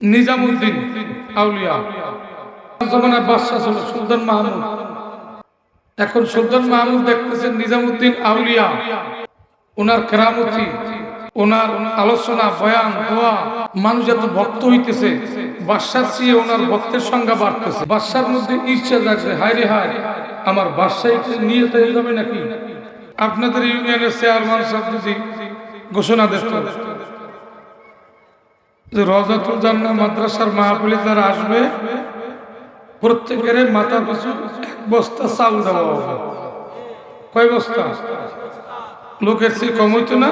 নিজামুদ্দিন আউলিয়া। জমানার বাদশাহ ছিল সুলতান মাহমুদ। এখন সুলতান মাহমুদ দেখতেছেন নিজামুদ্দিন আউলিয়া। ওনার কেরামতি, ওনার আলোচনা, বয়ান, দোয়া, মানুষ এত ভক্ত হইতেছে, বাদশার চেয়ে ওনার ভক্তের সংখ্যা বাড়তেছে। বাদশার মধ্যে ইচ্ছা যাচ্ছে হায় রে হায়, আমার বাদশাহীকে নিয়ে যাবে নাকি? আপনাদের ইউনিয়নের চেয়ারম্যান সাহেব ঘোষণা দিত যে রজাতুল জান্না মাদ্রাসার মাহফিলে যারা আসবে প্রত্যেকের মাথা পিছু এক বস্তা চাল দেওয়া হবে। কয় বস্তা? লোকের চেয়ে কম হইতো না?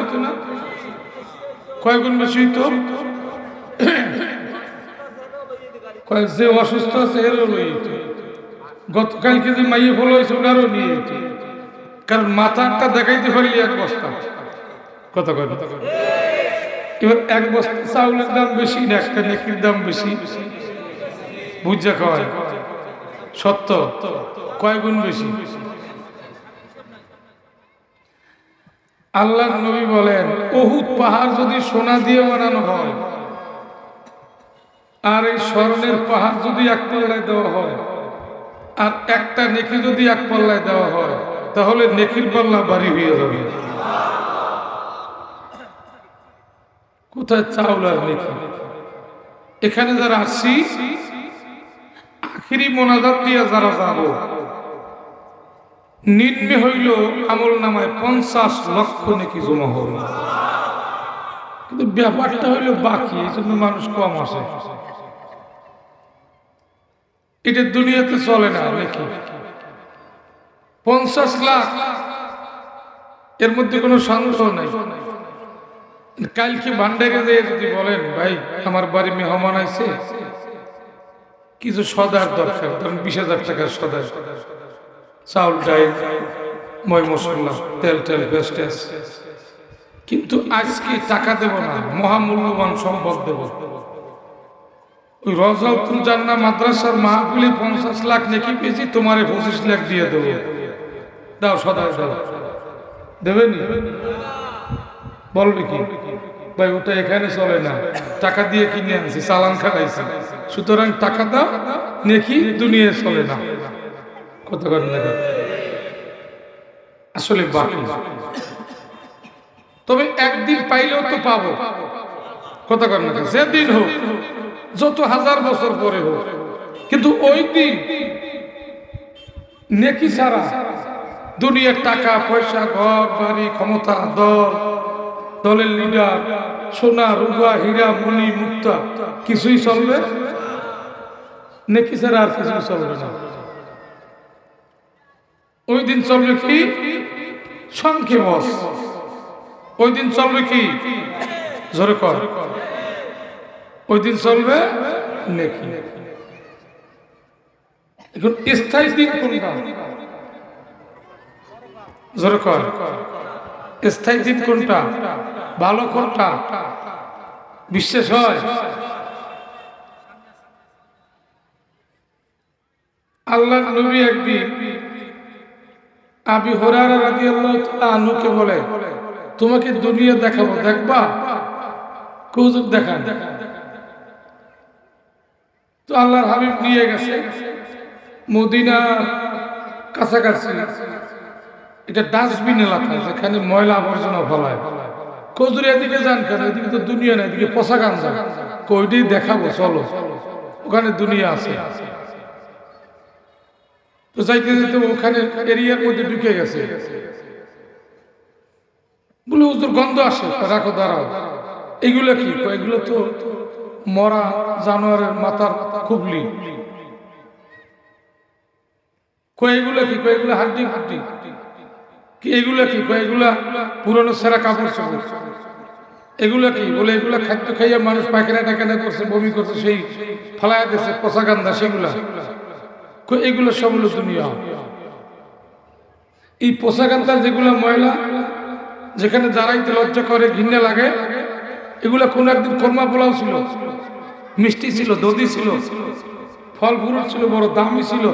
কয় গুণ বেশি হইতো? যে অসুস্থ আছে এরও হইতো গতকালকে যে মাইয়ে ফলো হয়েছে, ওনারও নিয়ে কারণ মাথাটা দেখাইতে পারলি এক বস্তা। কথা কয় কথা কয় এক বস্তা চাউলের দাম বেশি না, একটা নেকির দাম বেশি। বুঝা খাওয়ায় সত্য? কয় গুণ বেশি? আল্লাহ নবী বলেন বহুত পাহাড় যদি সোনা দিয়ে বানানো হয়, আর এই স্বর্ণের পাহাড় যদি এক পাল্লায় দেওয়া হয়, আর একটা নেকি যদি এক পাল্লায় দেওয়া হয়, তাহলে নেকির পাল্লা বাড়ি হয়ে যাবে। কোথায় চাউল আর নেকি এখানে যারা আসছি আখিরি মোনাজাত দিয়ে যারা যাব, নিম্নে হইল আমল নামায় পঞ্চাশ লক্ষ নাকি জমা হল কিন্তু ব্যাপারটা হইল বাকি, এই জন্য মানুষ কম আসে এটা দুনিয়াতে চলে না, নাকি? পঞ্চাশ লাখ, এর মধ্যে কোনো সন্দেহ নাই। কালকে ভান্ডারে যেয়ে যদি বলেন, ভাই, আমার বাড়ি মেহমান আইছে। কিছু সদার দরকার, ধরেন বিশ হাজার টাকার সদার। চাউল, ডাইল, ময় মশলা, তেল টেল পেস্টেস। কিন্তু আজকে টাকা দেব না, মহামূল্যবান সম্পদ দেব। ওই রজাউতুল জান্না মাদ্রাসার মাহফিলে পঞ্চাশ লাখ নাকি পেয়েছি, তোমারে পঁচিশ লাখ দিয়ে দেবো। দাও সদা দাও। দেবেনি বলবে কি ভাই, ওটা এখানে চলে না। টাকা দিয়ে কিনে আনছি, চালান খাটাইছি। সুতরাং টাকা দাও, নেকি দুনিয়া চলে না। কত করেন আসলে বাকি। তবে একদিন পাইলেও তো পাবো। কত করেন দেখা যেদিন হোক, যত হাজার বছর পরে হোক। কিন্তু ওই দিন নেকি ছাড়া দুনিয়ার টাকা, পয়সা, ঘর, বাড়ি, ক্ষমতা, দল দলের লিডার সোনা, রুবা, হীরা মণি মুক্তা, কিছুই চলবে? নেকি ছাড়া আর কিছুই চলবে না। ওই দিন চলবে কি? বস। ওই দিন চলবে কি? জোরে কর। ওই দিন চলবে নেকি। এখন স্থায়ী দিন কোনটা? জোরে কর। স্থায়ী দিন কোনটা? ভালো কোনটা? বিশ্বাস হয়? আল্লাহ নবী একদিন আবি হরারা রাদিয়াল্লাহু তাআলা আনুকে বলে, তোমাকে দুনিয়া দেখাবো, দেখবা? কুজুর দেখান। তো আল্লাহর হাবিব নিয়ে গেছে মদিনা কাছাকাছি। এটা ডাস্টবিন এলাকা যেখানে ময়লা আবর্জনা ফলায়। কজুরিয়া দিকে যান কেন? এদিকে তো দুনিয়া না এদিকে পশা গান যান কইটাই দেখাবো, চলো। ওখানে দুনিয়া আছে। তো যাইতে যাইতে ওখানে এরিয়ার মধ্যে ঢুকে গেছে। বলে, হুজুর, গন্ধ আসে। রাখো, দাঁড়াও। এগুলো কি? এগুলো তো মরা জানোয়ারের মাথার খুবলি। কয়েকগুলো কি? কয়েকগুলো হাড্ডি হাড্ডি। কি, এগুলো কি? এগুলা পুরনো সেরা কাপড় চোপড়। এগুলো কি? বলে এগুলো খাদ্য খাইয়া মানুষ পায়খানা টাখানা করছে, বমি করছে, সেই ফালায়া দিচ্ছে পচা গান্ধা, সেগুলা। এগুলো সবগুলো দুনিয়া। এই পোশা গান্ধার যেগুলো ময়লা, যেখানে দাঁড়াইতে লজ্জা করে ঘিন্নে লাগে, এগুলা কোন একদিন কর্মা পোলাও ছিল, মিষ্টি ছিল, দধি ছিল ফল ফুরুট ছিল, বড় দামি ছিল।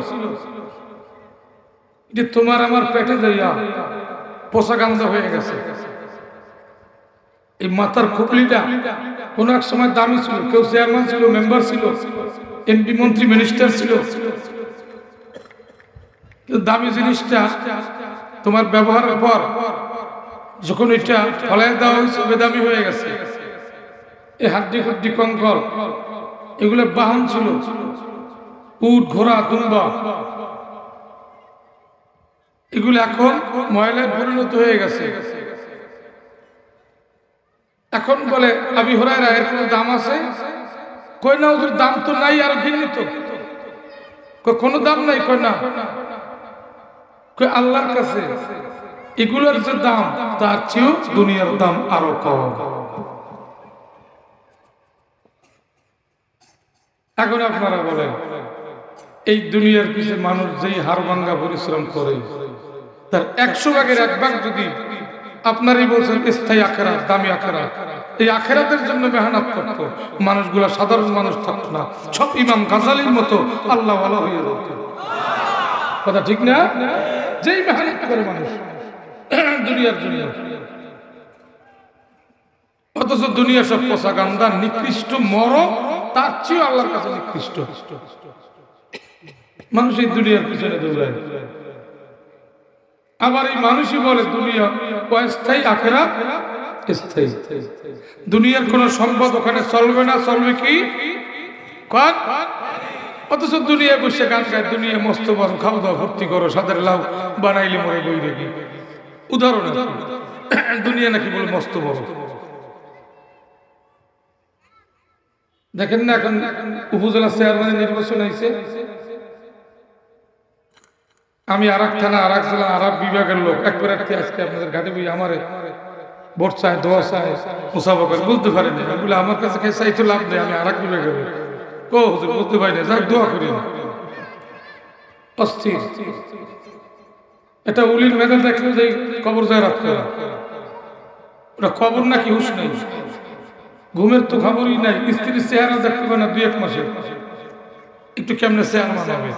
যে তোমার আমার পেটে যাইয়া গান্ধা হয়ে গেছে। এই মাথার খুপলিটা কোন এক সময় দামি ছিল, কেউ চেয়ারম্যান ছিল, মেম্বার ছিল, এমপি, মন্ত্রী, মিনিস্টার ছিল। দামি জিনিসটা, তোমার ব্যবহারের পর যখন এটা ফলায় দেওয়া হয়েছে, বেদামি হয়ে গেছে। এই হাড্ডি হাড্ডি কঙ্কর এগুলো বাহন ছিল। উট, ঘোড়া, দুম্বা এগুলো এখন ময়লায় পরিণত হয়ে গেছে। এখন বলে, আবি হরাইরা এর কোনো দাম আছে? কই না ওদের দাম তো নাই, আর ঘৃণিত। কোনো দাম নাই? কই না। কই আল্লাহর কাছে এগুলোর যে দাম, তার চেয়েও দুনিয়ার দাম আরও কম। এখন আপনারা বলেন এই দুনিয়ার পিছে মানুষ যেই হারভাঙ্গা পরিশ্রম করে, তার একশো ভাগের এক ভাগ যদি আপনারই বলছেন, স্থায়ী আখেরা দামি আখেরা এই আখেরাতের জন্য মেহনত করত। মানুষগুলা সাধারণ মানুষ থাকতো না, সব ইমাম গাজালির মতো আল্লাহ ভালো হয়ে যেত। কথা ঠিক না? যেই মেহনত করে মানুষ, দুনিয়ার জন্য। অথচ দুনিয়া সব পোষা গান্দা, নিকৃষ্ট মর তার চেয়ে আল্লাহর কাছে নিকৃষ্ট। মানুষ এই দুনিয়ার পিছনে দৌড়ায়। আবার এই মানুষই বলে, দুনিয়া অস্থায়ী আখেরা দুনিয়ার কোন সম্পদ ওখানে চলবে না, চলবে কি? অথচ দুনিয়া বসে গান গায় দুনিয়া মস্ত বড় খাও দাও, ভর্তি করো, সাদের লাউ, বানাইলে মরে বই রেখে। উদাহরণ দুনিয়া নাকি বলে মস্ত বড় দেখেন না এখন উপজেলা চেয়ারম্যানের নির্বাচন হয়েছে। আমি আর এক থানা আর এক জেলা আর এক বিভাগের লোক। এক প্রার্থী আজকে আপনাদের ঘাটে বই আমার ভোট চায় দোয়া চায় করে বুঝতে পারিনি বলে, আমার কাছে কে চাইতো লাভ নেই, আমি আর এক বিভাগের লোক। কো, হুজুর বুঝতে পারি না। যাক, দোয়া করি। অস্থির। এটা উলির মেধা দেখলে যে কবর যায় রাখতে ওটা কবর নাকি হুশ নেই? ঘুমের তো খবরই নাই। স্ত্রীর চেহারা দেখতে পারে না দুই এক মাসে। একটু কেমনে চেহারা মানাবে?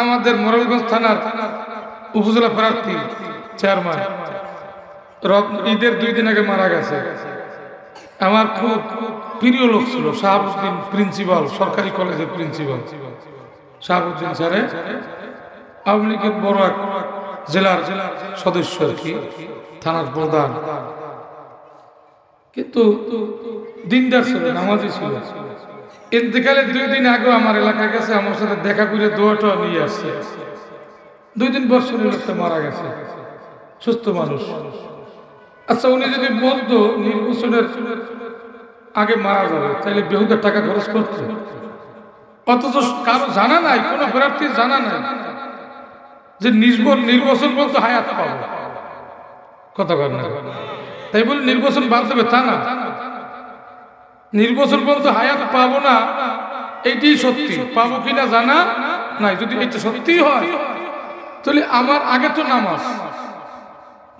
আমাদের মোরালগঞ্জ থানার উপজেলা প্রার্থী চেয়ারম্যান। ঈদের দুই দিন আগে মারা গেছে। আমার খুব প্রিয় লোক ছিল, শাহাবুদ্দিন প্রিন্সিপাল, সরকারি কলেজের প্রিন্সিপাল। শাহাবুদ্দিন স্যারে আওয়ামী লীগের বড় এক জেলার জেলার সদস্য আর কি, থানার প্রধান। কিন্তু দিনদার ছিল নামাজি ছিল ইন্তেকালের দুই দিন আগে আমার এলাকায় গেছে, আমার সাথে দেখা করে দোয়াটা নিয়ে আসছে। দুই দিন বছর লোকটা মারা গেছে। সুস্থ মানুষ। আচ্ছা উনি যদি বলতো নির্বাচনের আগে মারা যাবে, তাহলে বেহুদের টাকা খরচ করতো। অথচ কারও জানা নাই, কোনো প্রার্থীর জানা নাই যে নির্ভর নির্বাচন বলতে হায়াত পাবো। কথা কর না। তাই বলে নির্বাচন বাদ দেবে তা না। নির্বাচন পর্যন্ত হায়াত পাবো না এইটাই সত্যি। পাবো কিনা জানা নাই। যদি এটা সত্যি হয়, তাহলে আমার আগে তো নামাজ।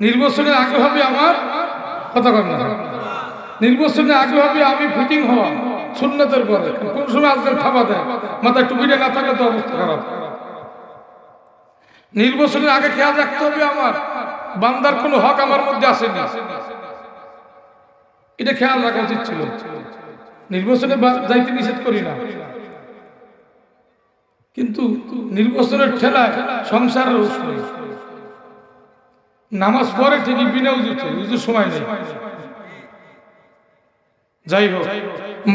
নির্বাচনের আগে হবে আমার কথা কর না? নির্বাচনের আগে হবে আমি ফিটিং হওয়া, সুন্নতের পরে। কোন সময় আজকাল থাবা দেয়, মাথায় টুপিটা না থাকলে তো অবস্থা খারাপ। নির্বাচনের আগে খেয়াল রাখতে হবে আমার। বান্দার কোনো হক আমার মধ্যে আসেনি। এটা খেয়াল রাখা উচিত ছিল। নির্বাচনে যাইতে নিষেধ করি না। কিন্তু নির্বাচনের ঠেলায় সংসারের উৎস নামাজ পড়ে ঠিকই বিনা উজুতে উজুর সময় নেই। যাই হোক,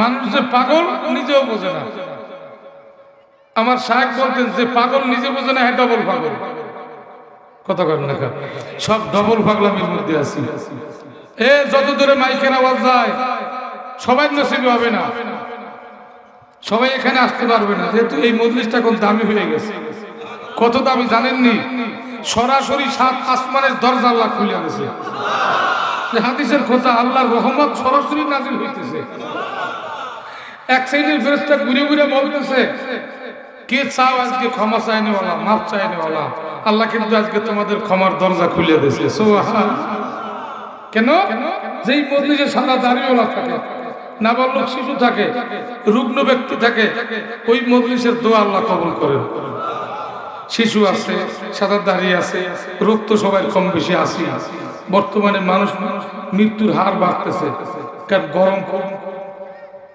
মানুষ যে পাগল নিজেও বোঝে না। আমার শাহেক বলতেন, যে পাগল নিজে বোঝে না হ্যাঁ ডবল পাগল। কথা কর না? সব ডবল পাগলামির মধ্যে আছি। এ, যত দূরে মাইকের আওয়াজ যায়, সবাই নসিবে হবে না। সবাই এখানে আসতে পারবে না, যেহেতু এই মজলিসটা এখন দামি হয়ে গেছে। কত দামি জানেননি? সরাসরি সাত আসমানের দরজা আল্লাহ খুলে যে হাদিসের কথা, আল্লাহর রহমত সরাসরি নাজিল হইতেছে। এক সাইডের ফেরেস্তা ঘুরে ঘুরে বলতেছে, কে চাও আজকে ক্ষমা চাইনেওয়ালা মাফ চাইনেওয়ালা আল্লাহ কিন্তু আজকে তোমাদের ক্ষমার দরজা খুলে দিয়েছে। সোহা কেন? যেই মজলিসে সাদা দাঁড়িয়েওয়ালা থাকে, নাবালক শিশু থাকে, রুগ্ন ব্যক্তি থাকে, ওই মজলিসের দোয়া আল্লাহ কবুল করেন। শিশু আছে, সাদা দাঁড়িয়ে আছে রোগ তো সবাই কম বেশি আসি বর্তমানে মানুষ মৃত্যুর হার বাড়তেছে, কারণ গরম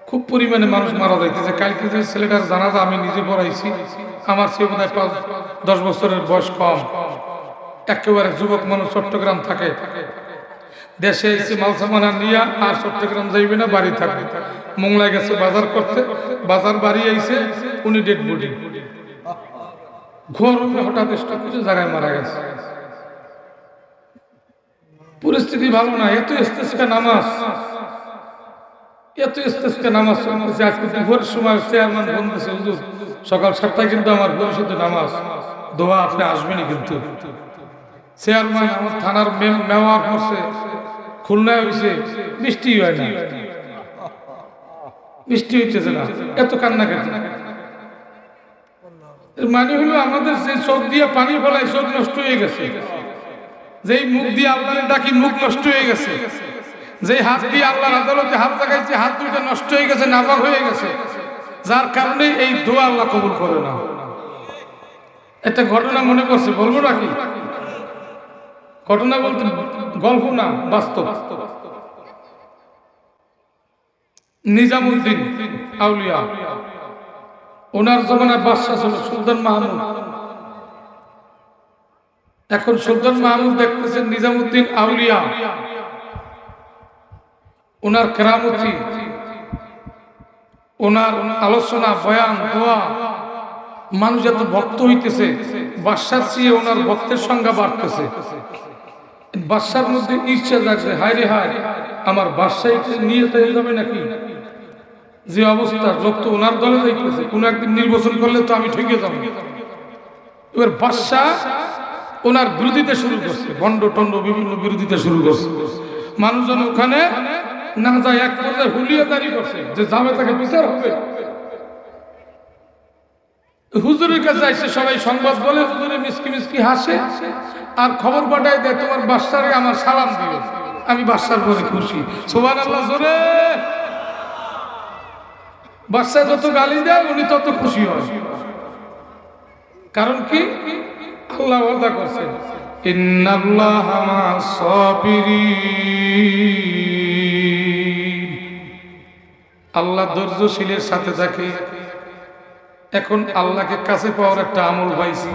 খুব। পরিমাণে মানুষ মারা যাইতেছে। কালকে যে ছেলেটার জানাজা আমি নিজে পড়াইছি, আমার সে বোধ পাঁচ, দশ বছরের বয়স কম। একেবারে যুবক মানুষ চট্টগ্রাম থাকে। দেশে এসে মাল সামানা নিয়ে আর চট্টগ্রাম যাইবে না, বাড়ি থাকবে। মোংলায় গেছে, বাজার করতে। বাজার বাড়ি আইছে, উনি ডেড বডি ঘর হঠাৎ স্টক কিছু জায়গায় মারা গেছে। পরিস্থিতি ভালো না, এত ইস্তেস্কা নামাজ। এত ইস্তেস্কা নামাজ চলতেছে আজকে দুপুরের সময় চেয়ারম্যান দিয়েছে হুজুর, সকাল সাতটায় কিন্তু আমার পরিষদে নামাজ। দোয়া আপনি আসবেনই কিন্তু। চেয়ারম্যান আমার থানার মেওয়ার করছে খুলনায় হয়েছে বৃষ্টি হয় না। বৃষ্টি হইতেছে না। এত কান্নাকাটি মানে হলো আমাদের যে চোখ দিয়ে পানি ফেলায় চোখ নষ্ট হয়ে গেছে। যেই মুখ দিয়ে আল্লাহ ডাকি মুখ নষ্ট হয়ে গেছে। যে হাত দিয়ে আল্লাহর আদালতে হাত লাগাইছে, হাত দুইটা নষ্ট হয়ে গেছে নাপাক হয়ে গেছে। যার কারণে এই দোয়া আল্লাহ কবুল করে না। একটা ঘটনা মনে করছে বলব নাকি? ঘটনা বলতে গল্প না, বাস্তব। নিজামুদ্দিন আউলিয়া, ওনার জমানায় বাদশাহ ছিল সুলতান মাহমুদ। এখন সুলতান মাহমুদ দেখতেছেন নিজামুদ্দিন আউলিয়া। ওনার কেরামতি, ওনার আলোচনা, বয়ান, দোয়া, মানুষ এত ভক্ত হইতেছে বাদশার চেয়ে ওনার ভক্তের সংখ্যা বাড়তেছে। বাদশার মধ্যে ইচ্ছা যাচ্ছে হায় রে হায়, আমার বাদশাহীকে নিয়ে তো যাবে নাকি? যে অবস্থা, লোক ওনার দলে যাইতেছে, কোন একদিন নির্বাচন করলে তো আমি ঠেকে যাব। এবার বাদশাহ ওনার বিরোধিতা শুরু করছে, বন্ড টন্ড বিভিন্ন বিরোধিতা শুরু করছে। মানুষজন ওখানে না যায়, এক পর্যায়ে হুলিয়ে দাঁড়িয়ে করছে, যে যাবে তাকে বিচার হবে। হুজুরের কাছে আসছে সবাই সংবাদ বলে, হুজুরে মিসকি মিসকি হাসে। আর খবর পাঠায় দেয়, তোমার বাচ্চারে আমার সালাম দিও। আমি বাচ্চার পরে খুশি। সোবান আল্লাহ জোরে। বাচ্চা যত গালি দেয়, উনি তত খুশি হয়। কারণ কি? আল্লাহ ওয়াদা করছেন, ইন্নাল্লাহ মা'as সাবিরিন। আল্লাহ ধৈর্যশীলের সাথে থাকে এখন আল্লাহকে কাছে পাওয়ার একটা আমল পাইছি।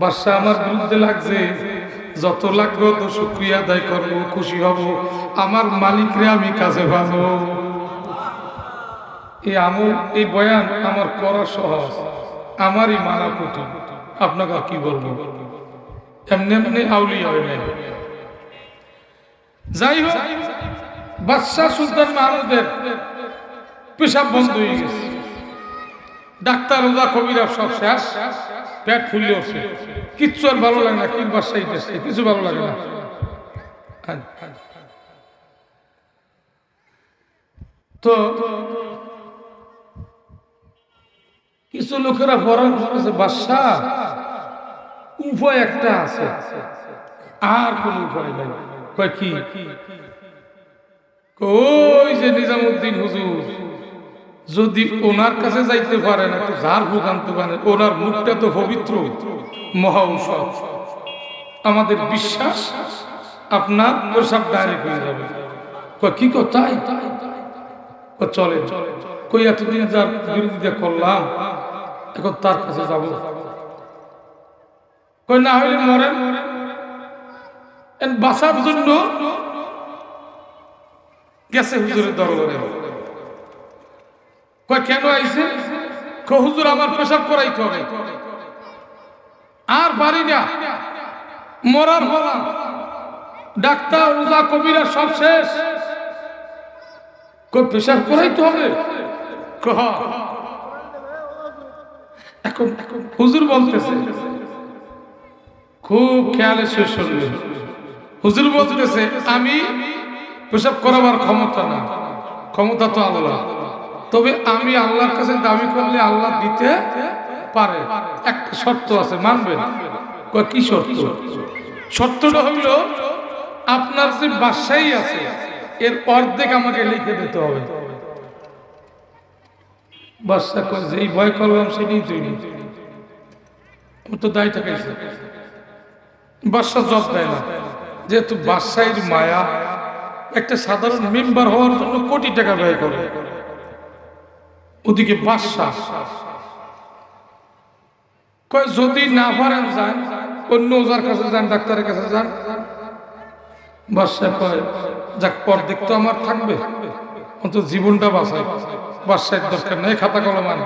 বাদশাহ আমার বিরুদ্ধে লাগছে, যত লাগবে তো শুক্রিয়া আদায় করব, খুশি হব, আমার মালিকরে আমি কাছে পাবো। এই আমল, এই বয়ান আমার করা সহজ, আমারই মানা কঠিন আপনাকে কি বলব? এমনি এমনি আউলি হয় নাই যাই হোক, বাদশাহ সুলতান মাহমুদের পেশাব বন্ধ হয়ে গেছে। ডাক্তার ওজা কবিরা সব শেষ, পেট ফুললে উঠছে। কিচ্ছু আর ভালো লাগে না কি বাসায় কিছু ভালো লাগে না। তো কিছু লোকেরা বরং করেছে, বাদশাহ উপায় একটা আছে। আর কোন উপায় নাই। কয় কি? ওই যে নিজামুদ্দিন হুজুর। যদি ওনার কাছে যাইতে পারেন, একটু ঝাড় ফুক আনতে পারেন, ওনার মুখটা তো পবিত্র, মহা ঔষধ। আমাদের বিশ্বাস, আপনার প্রসাব ডাইরেক্ট হয়ে যাবে। কি চলে চলে কই এতদিন যার বিরোধিতা করলাম, এখন তার কাছে যাব। কই না হইলে মরেন। বাঁচার জন্য গেছে হুজুরের দরবারে। কয়, কেন আইছে? হুজুর, আমার পেশাব করাইতে হবে। আর পারি না। মরার বলা। ডাক্তার ওজা কবিরা সব শেষ। কই পেশাব করাইতে হবে? কহ এখন হুজুর বলতেছে, খুব খেয়ালে শেষ শুনবে। হুজুর বলতেছে, আমি পেশাব করাবার ক্ষমতা না। ক্ষমতা তো আল্লাহ তবে আমি আল্লাহর কাছে দাবি করলে আল্লাহ দিতে পারে। একটা শর্ত আছে, মানবেন? কি শর্ত? শর্তটা হইল, আপনার যে বাসাই আছে, এর অর্ধেক আমাকে লিখে দিতে হবে। বাচ্চা করে যেই ভয় করলাম সেটাই তৈরি তো দায় বাচ্চা জব দেয় না। যেহেতু বাদশাহীর মায়া, একটা সাধারণ মেম্বার হওয়ার জন্য কোটি টাকা ব্যয় করে। ওদিকে বাদশাহ। কয়, যদি না পারেন যান, অন্য ওজার কাছে যান, ডাক্তারের কাছে যান। বাদশাহ কয়, যাক পর দিক তো আমার থাকবে। অন্ত জীবনটা বাঁচায় বাদশাহের দরকার নেই, খাতা কলম আন।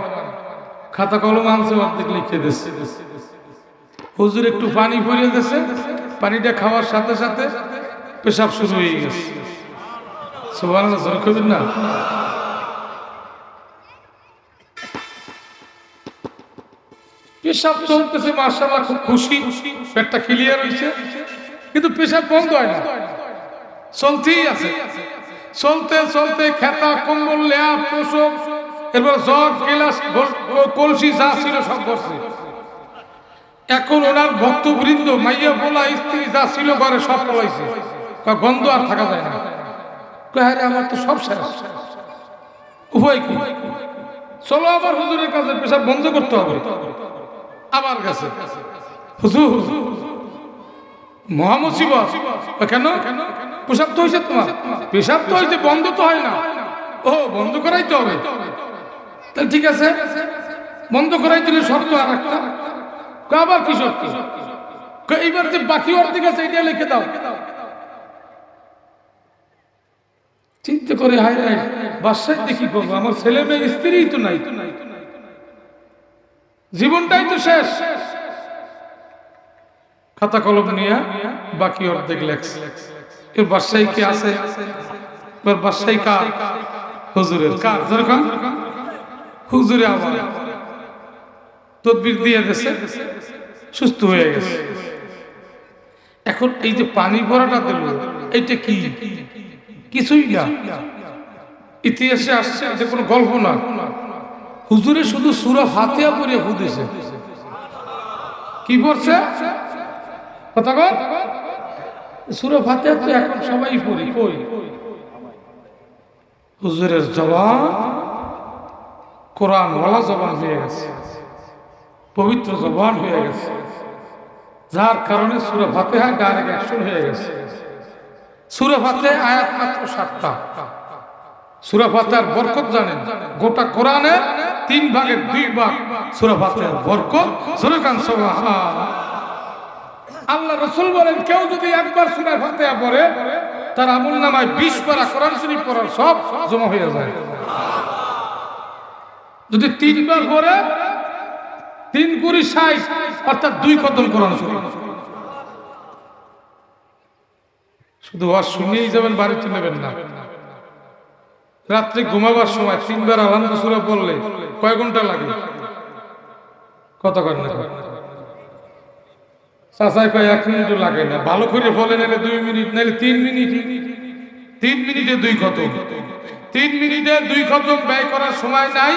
খাতা কলম আনছে, অর্ধেক লিখে দিচ্ছে হুজুর একটু পানি ভরিয়ে দিয়েছে পানিটা খাওয়ার সাথে সাথে পেশাব শুরু হয়ে গেছে। সুবাহ না? পেশাব চলতেছে মার্শাল্লাহ খুব খুশি। পেটটা ক্লিয়ার হয়েছে। কিন্তু পেশাব বন্ধ হয় না। চলতেই আছে। চলতে চলতে খেতা, কম্বল লেয়া তোষক, এরপর জ্বর গিলাস কলসি যা ছিল সব করছে এখন ওনার ভক্তবৃন্দ, মাইয়া বলা স্ত্রী যা ছিল ঘরে সব পলাইছে। গন্ধ আর থাকা যায় না। আমার তো সব শেষ। উভয় কি? চলো আবার হুজুরের কাছে, পেশাব বন্ধ করতে হবে। আবার গেছে। হুজুর, মহামুসিবত। কেন? পেশাব তো হয়েছে তোমার? পেশাব তো হয়েছে, বন্ধ তো হয় না। ও, বন্ধ করাই তো হবে। তাহলে ঠিক আছে। বন্ধ করাই দিলে শর্ত আর একটা আবার কি শর্ত? এইবার যে বাকি অর্ধেক আছে এটা লিখে দাও। চিন্তা করে হায় হায় বাসায় দেখি করব আমার ছেলে মেয়ে স্ত্রী তো নাই। জীবনটাই তো শেষ। খাতা কলম নিয়ে বাকি অর্ধেক লেখছে। এর বাসায় কি আছে? এবার বাসায় কার? হুজুরের কার? যেরকম হুজুরে আবার তদবির দিয়ে গেছে সুস্থ হয়ে গেছে। এখন এই যে পানি ভরাটা দিল, এইটা কি? কিছুই না। ইতিহাসে আসছে এটা কোনো গল্প না। হুজুরে শুধু সুরা ফাতিয়া পরে ফুদেছে কি পড়ছে? কথা কর সুরা ফাতিয়া তো এখন সবাই পড়ি। কই? হুজুরের জবান কোরআন ওয়ালা জবান হয়ে গেছে। পবিত্র জবান হয়ে গেছে। যার কারণে সুরা ফাতেহা ডাইরেক্ট অ্যাকশন হয়ে গেছে। সুরা ফাতে আয়াত মাত্র সাতটা। সুরা ফাতেহার বরকত জানেন। গোটা কোরআনে তিন ভাগের দুই ভাগ সুরা ফাতেহার বরকত। সুরকান আল্লাহ রসুল বলেন, কেউ যদি একবার সুরা ফাতেহা পড়ে, তার আমল নামায় বিশ পারা কোরআন শরীফ পড়ার সব জমা হয়ে যায়। যদি তিনবার পড়ে, তিন কুড়ি ষাট, অর্থাৎ দুই কতল কোরআন শরীফ। শুধু ওয়াজ শুনিয়েই যাবেন, বাড়িতে নেবেন না। রাত্রে ঘুমাবার সময় তিনবার আলহামদু সুরা পড়লে কয় ঘণ্টা লাগে? কত ঘণ্টা চাষায় কয়, এক মিনিটও লাগে না। ভালো করে ফলে নিলে দুই মিনিট নাহলে তিন মিনিট। তিন মিনিটে দুই খতম। তিন মিনিটে দুই খতম ব্যয় করার সময় নাই।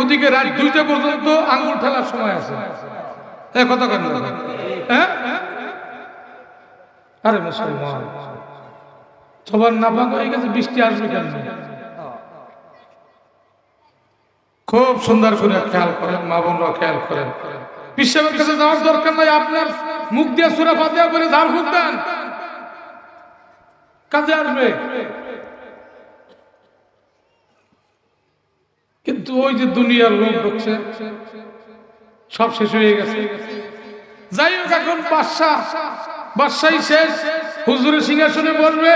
ওদিকে রাত দুইটা পর্যন্ত আঙ্গুল ঠেলার সময় আছে। কত ঘণ্টা হ্যাঁ আরে মুসলমান, সবার না নাপাক হয়ে গেছে, বৃষ্টি আসবে কেন? খুব সুন্দর করে খেয়াল করেন, মা বোনরা খেয়াল করেন। বিশ্বের কাছে যাওয়ার দরকার নাই, আপনার মুখ দিয়ে সুরা ফাতিয়া করে ঝাড় ফুক দেন। কাজে আসবে। কিন্তু ওই যে দুনিয়ার লোক ঢুকছে, সব শেষ হয়ে গেছে। যাই হোক, এখন বাদশাহ বাদশাহী শেষ। হুজুরের সিংহাসনে বলবে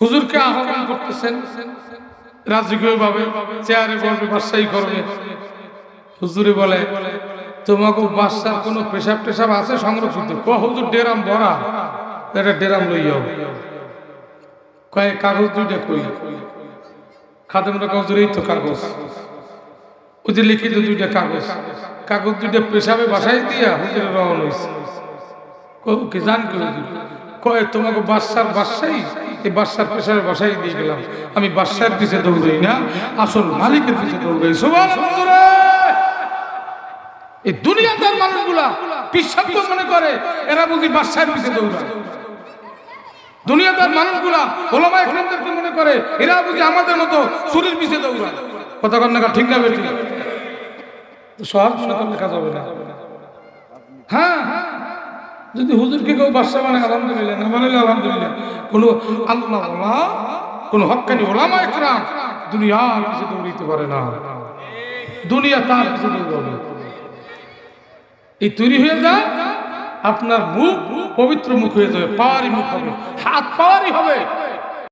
হুজুরকে আহ্বান করতেছেন রাজকীয় ভাবে চেয়ারে বলবে বাদশাহী করবে হুজুরে বলে, তোমাকে বাদশার কোনো পেশাব টেশাব আছে সংরক্ষিত? ক হুজুর, ডেরাম ভরা। এটা ডেরাম লইয়াও। কয়ে, কাগজ দুইটা কই? খাদেমরা কাগজের এই তো কাগজ। ওই যে লিখিত দুইটা কাগজ। কাগজ দুইটা পেশাবে বাসায় দিয়া হুজুরে রওনা হয়েছে কি জান কয়, তোমাকে বাদশার বাসাই এই বাদশার পেশাবে বাসাই দিয়ে গেলাম। আমি বাদশার পিছে দৌড়াই না, আসল মালিকের পিছে দৌড়াই। সুবহান এই দুনিয়াদার মানুষগুলা বিশ্বাস মনে করে, এরা বুঝি বাদশার পিছে দৌড়ায়। দুনিয়াদার মানুষগুলা ওলামা ইকরামদেরকে মনে করে, এরা বুঝি আমাদের মতো চুরির পিছে দৌড়ায়। কথা কন না ঠিক না বেটি তো সব কথা লেখা যাবে না। হ্যাঁ হ্যাঁ। যদি হুজুরকে কেউ বাদশাহ মানে আলহামদুলিল্লাহ, না মানে আলহামদুলিল্লাহ। কোনো আল্লাহ ওলা, কোনো হকানি ওলামা একরাম দুনিয়ার কিছু দৌড়িতে পারে না। দুনিয়া তার কিছু দৌড়াবে। এই তৈরি হয়ে যায়, আপনার মুখ পবিত্র মুখ হয়ে যাবে পাওয়ারই মুখ হবে, হাত পাওয়ারই হবে।